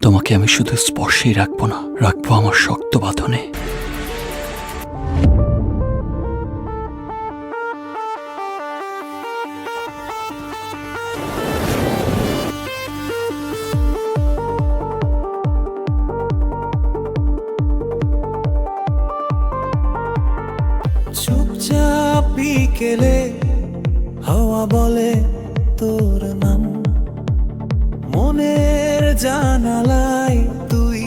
তোমাকে আমি শুধু স্পর্শেই রাখব না, রাখব আমার শক্ত বাঁধনে। চুপচাপ বিকেলে হাওয়া বলে তোর নাম। মনের জানালায় তুই,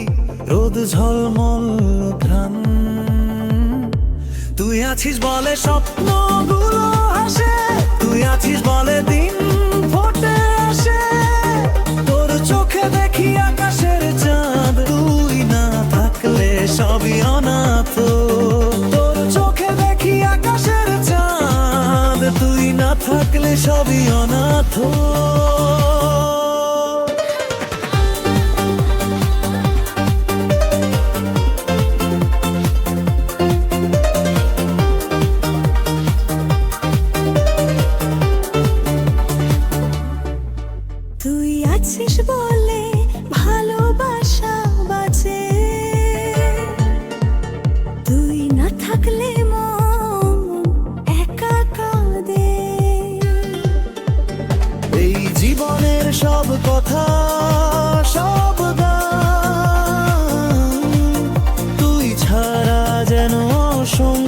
রোদ ঝলমল ঘ্রাণ। তুই আছিস বলে স্বপ্নগুলো হাসে, তুই আছিস বলে দিন ফোটে আসে। তোর চোখে দেখি আকাশের চাঁদ, তুই না থাকলে সবই অনাথ। তোর চোখে দেখি আকাশের চাঁদ, তুই না থাকলে সবই অনাথ। আছিস বলে ভালোবাসা বাঁচে তুই না থাকলে মন একা কাঁদে। এই জীবনের সব কথা, সব গান, তুই ছাড়া যেন সম্পূর্ণ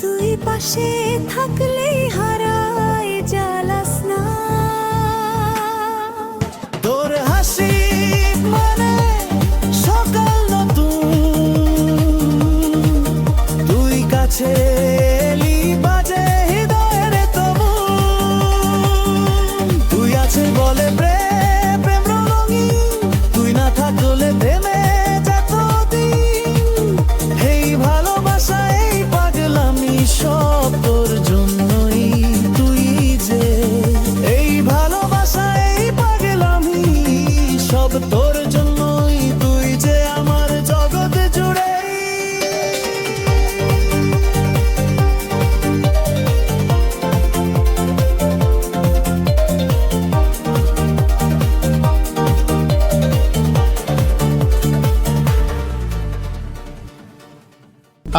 তুই পাশে থাকলেই হারায় জ্বালাস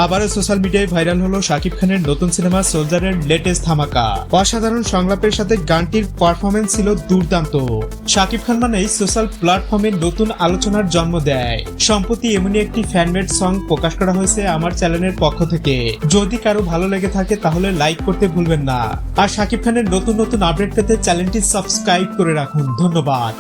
আবারও সোশ্যাল মিডিয়ায় ভাইরাল হলো শাকিব খানের নতুন সিনেমা সোলজারের লেটেস্ট ধামাকা। অসাধারণ সংলাপের সাথে গানটির পারফরমেন্স ছিল দুর্দান্ত। শাকিব খান মানেই সোশ্যাল প্ল্যাটফর্মে নতুন আলোচনার জন্ম দেয়। সম্প্রতি এমনই একটি ফ্যানমেড সং প্রকাশ করা হয়েছে আমার চ্যানেলের পক্ষ থেকে। যদি কারও ভালো লেগে থাকে তাহলে লাইক করতে ভুলবেন না। আর শাকিব খানের নতুন নতুন আপডেট পেতে চ্যানেলটি সাবস্ক্রাইব করে রাখুন। ধন্যবাদ।